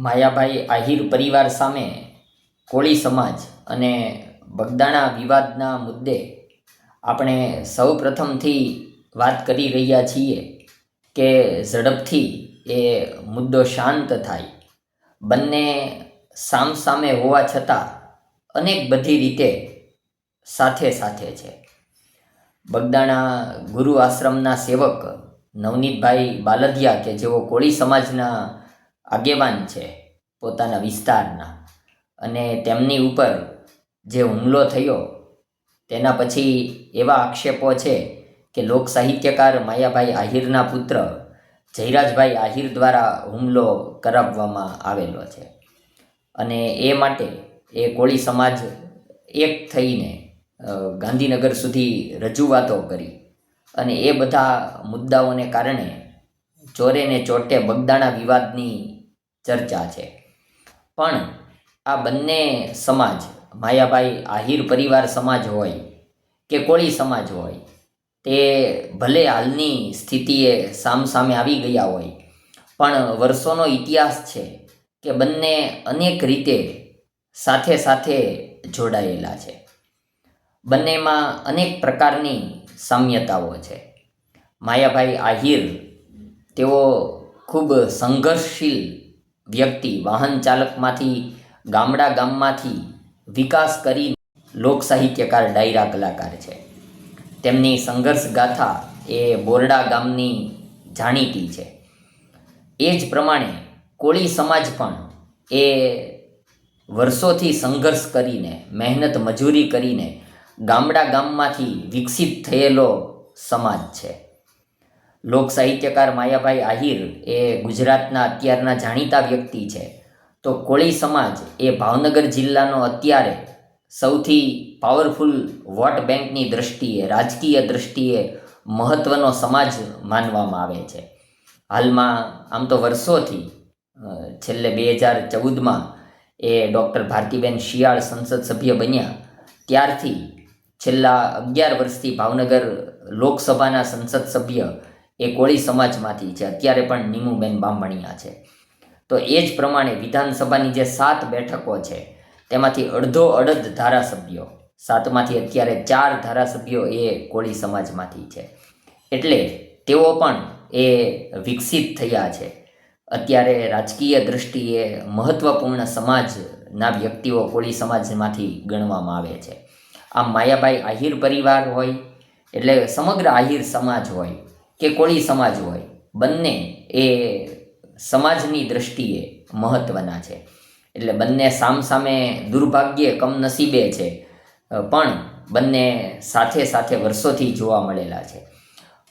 માયાભાઈ આહિર પરિવાર સામે કોળી સમાજ અને બગદાણા વિવાદના મુદ્દે આપણે સૌ પ્રથમથી વાત કરી રહ્યા છીએ કે ઝડપથી એ મુદ્દો શાંત થાય. બંને સામસામે હોવા છતાં અનેક બધી રીતે સાથે સાથે છે. બગદાણા ગુરુ આશ્રમના સેવક નવનીતભાઈ બાલદિયા કે જેઓ કોળી સમાજના આગેવાન છે પોતાના વિસ્તારના. અને તેમની ઉપર જે હુમલો થયો, તેના પછી એવા આક્ષેપો છે કે લોક સાહિત્યકાર માયાભાઈ આહિરના પુત્ર જયરાજભાઈ આહિર દ્વારા હુમલો કરાવવામાં આવેલો છે. અને એ માટે એ કોળી સમાજ એક થઈને ગાંધીનગર સુધી રજૂઆતો કરી. અને એ બધા મુદ્દાઓને કારણે ચોરે ને ચોટે બગદાણા વિવાદની ચર્ચા છે. પણ આ બંને સમાજ, માયાભાઈ આહિર પરિવાર સમાજ હોય કે કોળી સમાજ હોય, તે ભલે હાલની સ્થિતિએ સામસામે આવી ગયા હોય, પણ વર્ષોનો ઇતિહાસ છે કે બંને અનેક રીતે સાથે સાથે જોડાયેલા છે. બંનેમાં અનેક પ્રકારની સામ્યતાઓ છે. માયાભાઈ આહિર, તેઓ ખૂબ સંઘર્ષશીલ વ્યક્તિ વાહન ચાલકમાંથી ગામડા ગામમાંથી વિકાસ કરી લોક સાહિત્યકાર ડાયરા કલાકાર છે. તેમની સંઘર્ષ ગાથા એ બોરડા ગામની જાણીતી છે. એ જ પ્રમાણે કોળી સમાજ પણ એ વર્ષોથી સંઘર્ષ કરીને, મહેનત મજૂરી કરીને ગામડા ગામમાંથી વિકસિત થયેલો સમાજ છે. લોક સાહિત્યકાર માયાભાઈ આહિર એ ગુજરાતના અત્યારના જાણીતા વ્યક્તિ છે. તો કોળી સમાજ એ ભાવનગર જિલ્લાનો અત્યારે સૌથી પાવરફુલ વોટ બેંકની દ્રષ્ટિએ, રાજકીય દ્રષ્ટિએ મહત્ત્વનો સમાજ માનવામાં આવે છે. હાલમાં આમ તો વર્ષોથી છેલ્લે બે હજાર ચૌદમાં એ ડૉક્ટર ભારતીબેન શિયાળ સંસદ સભ્ય બન્યા. ત્યારથી છેલ્લા અગિયાર વર્ષથી ભાવનગર લોકસભાના સંસદ સભ્ય એ કોળી સમાજમાંથી છે. અત્યારે પણ નીમુબેન બામણિયા છે. તો એ જ પ્રમાણે વિધાનસભાની જે સાત બેઠકો છે, તેમાંથી અડધો અડધ ધારાસભ્યો, સાતમાંથી અત્યારે ચાર ધારાસભ્યો એ કોળી સમાજમાંથી છે. એટલે તેઓ પણ એ વિકસિત થયા છે. અત્યારે રાજકીય દૃષ્ટિએ મહત્ત્વપૂર્ણ સમાજના વ્યક્તિઓ કોળી સમાજમાંથી ગણવામાં આવે છે. આમ માયાભાઈ આહિર પરિવાર હોય, એટલે સમગ્ર આહિર સમાજ હોય કે કોળી સમાજ હોય, બંને એ સમાજની દ્રષ્ટિએ મહત્ત્વના છે. એટલે બંને સામસામે દુર્ભાગ્યે કમનસીબે છે, પણ બંને સાથે સાથે વર્ષોથી જોવા મળેલા છે.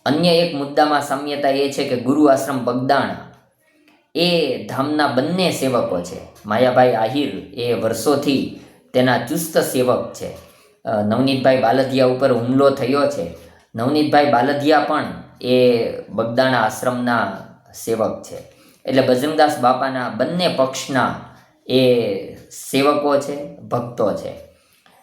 અન્ય એક મુદ્દામાં સામ્યતા એ છે કે ગુરુ આશ્રમ બગદાણા એ ધામના બંને સેવકો છે. માયાભાઈ આહિર એ વર્ષોથી તેના ચુસ્ત સેવક છે. નવનીતભાઈ બાલદિયા ઉપર હુમલો થયો છે. નવનીતભાઈ બાલદિયા પણ એ બગદાણા આશ્રમના સેવક છે. એટલે બજરંગદાસ બાપાના બંને પક્ષના એ સેવકો છે, ભક્તો છે.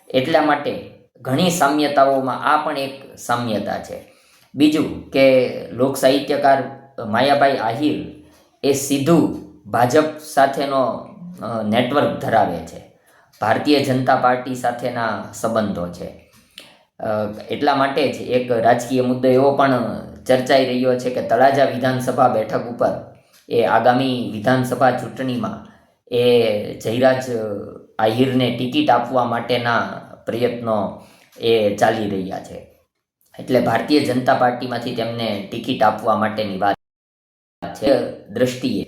એટલા માટે ઘણી સામ્યતાઓમાં આ પણ એક સામ્યતા છે. બીજું કે લોક સાહિત્યકાર માયાભાઈ આહિર એ સીધું ભાજપ સાથેનો નેટવર્ક ધરાવે છે. ભારતીય જનતા પાર્ટી સાથેના સંબંધો છે. એટલા માટે જ એક રાજકીય મુદ્દો એવો પણ ચર્ચાઈ રહ્યો છે કે તળાજા વિધાનસભા બેઠક ઉપર એ આગામી વિધાનસભા ચૂંટણીમાં એ જયરાજ આહિરને ટિકિટ આપવા માટેના પ્રયત્નો એ ચાલી રહ્યા છે. એટલે ભારતીય જનતા પાર્ટીમાંથી તેમને ટિકિટ આપવા માટેની વાત છે. દ્રષ્ટિએ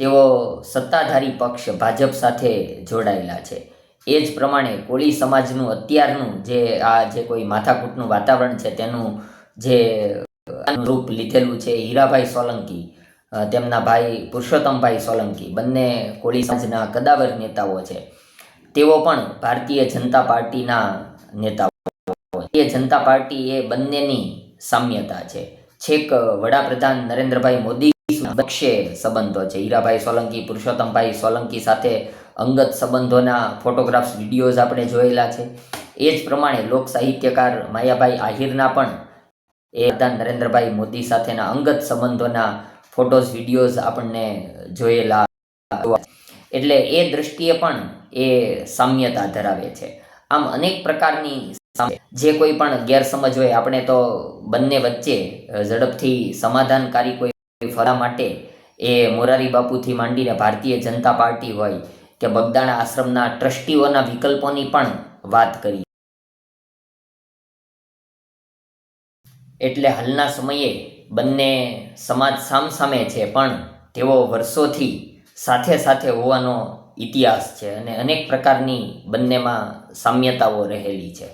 તેઓ સત્તાધારી પક્ષ ભાજપ સાથે જોડાયેલા છે. એ જ પ્રમાણે કોળી સમાજનું અત્યારનું જે આ જે કોઈ માથાકૂટનું વાતાવરણ છે તેનું જે રૂપ લીધેલું છે હીરાભાઈ સોલંકી તેમના ભાઈ પુરુષોત્તમભાઈ સોલંકી, બંને કોળી સમાજના કદાવર નેતાઓ છે. તેઓ પણ ભારતીય જનતા પાર્ટીના નેતાઓ ભારતીય જનતા પાર્ટી એ બંનેની સામ્યતા છે. છેક વડાપ્રધાન નરેન્દ્રભાઈ મોદી પક્ષે સંબંધો છે. હીરાભાઈ સોલંકી, પુરુષોત્તમભાઈ સોલંકી સાથે અંગત સંબંધોના ફોટોગ્રાફ્સ, વિડીયોઝ આપણે જોયેલા છે. એ જ પ્રમાણે લોક સાહિત્યકાર માયાભાઈ આહિરના પણ એ પ્રધાન નરેન્દ્રભાઈ મોદી સાથેના અંગત સંબંધોના ફોટોઝ, વિડીયોઝ આપણને જોયેલા એટલે એ દ્રષ્ટિએ પણ એ સામ્યતા ધરાવે છે. આમ અનેક પ્રકારની જે કોઈ પણ ગેરસમજ હોય, આપણે તો બંને વચ્ચે ઝડપથી સમાધાનકારી કોઈ ફરા માટે એ મોરારી બાપુથી માંડીને ભારતીય જનતા પાર્ટી હોય કે બગદાણા આશ્રમના ટ્રસ્ટીઓના વિકલ્પોની પણ વાત કરી એટલે હાલના સમયે બંને સમાજ સામસામે છે, પણ તેઓ વર્ષોથી સાથે સાથે હોવાનો ઇતિહાસ છે અને અનેક પ્રકારની બંનેમાં સામ્યતાઓ રહેલી છે.